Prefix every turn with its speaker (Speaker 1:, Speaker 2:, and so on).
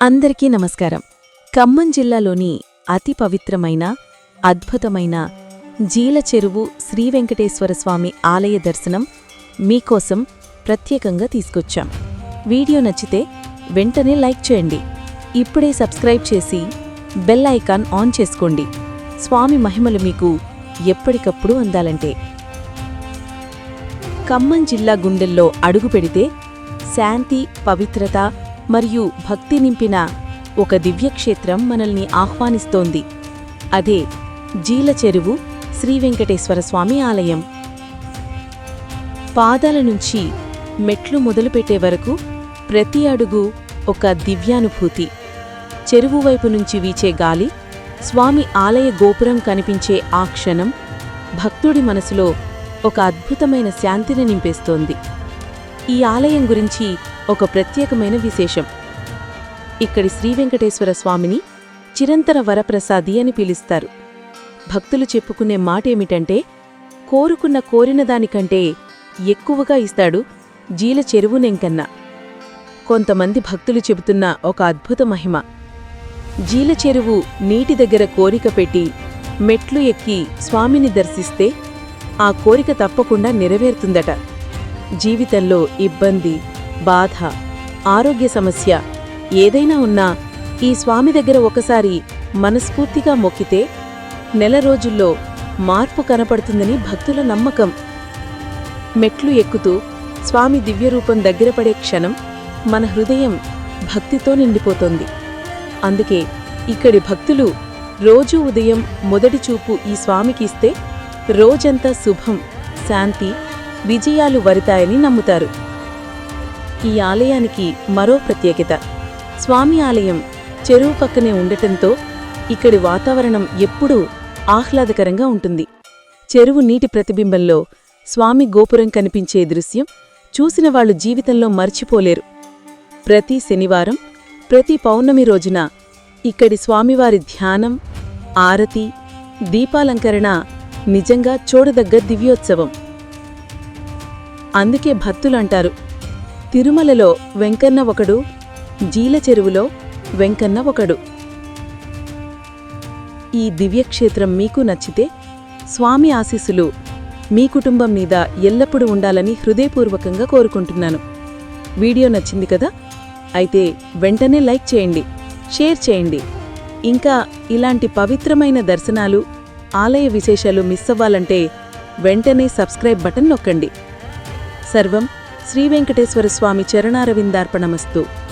Speaker 1: అందరికీ నమస్కారం. ఖమ్మం జిల్లాలోని అతి పవిత్రమైన అద్భుతమైన జీల చెరువు శ్రీ వెంకటేశ్వర స్వామి ఆలయ దర్శనం మీకోసం ప్రత్యేకంగా తీసుకొచ్చాం. వీడియో నచ్చితే వెంటనే లైక్ చేయండి. ఇప్పుడే సబ్స్క్రైబ్ చేసి బెల్ ఐకాన్ ఆన్ చేసుకోండి. స్వామి మహిమలు మీకు ఎప్పటికప్పుడు అందాలంటే. ఖమ్మం జిల్లా గుండెల్లో అడుగు పెడితే శాంతి పవిత్రత మరియు భక్తి నింపిన ఒక దివ్యక్షేత్రం మనల్ని ఆహ్వానిస్తోంది. అదే జీల చెరువు శ్రీ వెంకటేశ్వర స్వామి ఆలయం. పాదాల నుంచి మెట్లు మొదలుపెట్టే వరకు ప్రతి అడుగు ఒక దివ్యానుభూతి. చెరువు వైపు నుంచి వీచే గాలి స్వామి ఆలయ గోపురం కనిపించే ఆ క్షణం భక్తుడి మనసులో ఒక అద్భుతమైన శాంతిని నింపేస్తోంది. ఈ ఆలయం గురించి ఒక ప్రత్యేకమైన విశేషం. ఇక్కడి శ్రీ వెంకటేశ్వర స్వామిని చిరంతర వరప్రసాది అని పిలుస్తారు. భక్తులు చెప్పుకునే మాటేమిటంటే కోరుకున్న కోరిన దానికంటే ఎక్కువగా ఇస్తాడు జీల చెరువునెంకన్న కొంతమంది భక్తులు చెబుతున్న ఒక అద్భుత మహిమ. జీల చెరువు నీటి దగ్గర కోరిక పెట్టి మెట్లు ఎక్కి స్వామిని దర్శిస్తే ఆ కోరిక తప్పకుండా నెరవేరుతుందట. జీవితంలో ఇబ్బంది బాధ ఆరోగ్య సమస్య ఏదైనా ఉన్నా ఈ స్వామి దగ్గర ఒకసారి మనస్ఫూర్తిగా మొక్కితే నెల రోజుల్లో మార్పు కనపడుతుందని భక్తుల నమ్మకం. మెట్లు ఎక్కుతూ స్వామి దివ్యరూపం దగ్గరపడే క్షణం మన హృదయం భక్తితో నిండిపోతోంది. అందుకే ఇక్కడి భక్తులు రోజూ ఉదయం మొదటి చూపు ఈ స్వామికి ఇస్తే రోజంతా శుభం శాంతి విజయాలు వరితాయని నమ్ముతారు. ఈ ఆలయానికి మరో ప్రత్యేకత. స్వామి ఆలయం చెరువు పక్కనే ఉండటంతో ఇక్కడి వాతావరణం ఎప్పుడూ ఆహ్లాదకరంగా ఉంటుంది. చెరువు నీటి ప్రతిబింబంలో స్వామి గోపురం కనిపించే దృశ్యం చూసిన వాళ్ళు జీవితంలో మర్చిపోలేరు. ప్రతి శనివారం ప్రతి పౌర్ణమి రోజున ఇక్కడి స్వామివారి ధ్యానం ఆరతి దీపాలంకరణ నిజంగా చూడదగ్గ దివ్యోత్సవం. అందుకే భక్తులంటారు తిరుమలలో వెంకన్న ఒకడు జీల చెరువులో వెంకన్న ఒకడు. ఈ దివ్యక్షేత్రం మీకు నచ్చితే స్వామి ఆశీస్సులు మీ కుటుంబం మీద ఎల్లప్పుడూ ఉండాలని హృదయపూర్వకంగా కోరుకుంటున్నాను. వీడియో నచ్చింది కదా? అయితే వెంటనే లైక్ చేయండి షేర్ చేయండి. ఇంకా ఇలాంటి పవిత్రమైన దర్శనాలు ఆలయ విశేషాలు మిస్ అవ్వాలంటే వెంటనే సబ్స్క్రైబ్ బటన్ నొక్కండి. సర్వం శ్రీ వెంకటేశ్వర స్వామి చరణారవిందార్పణమస్తు.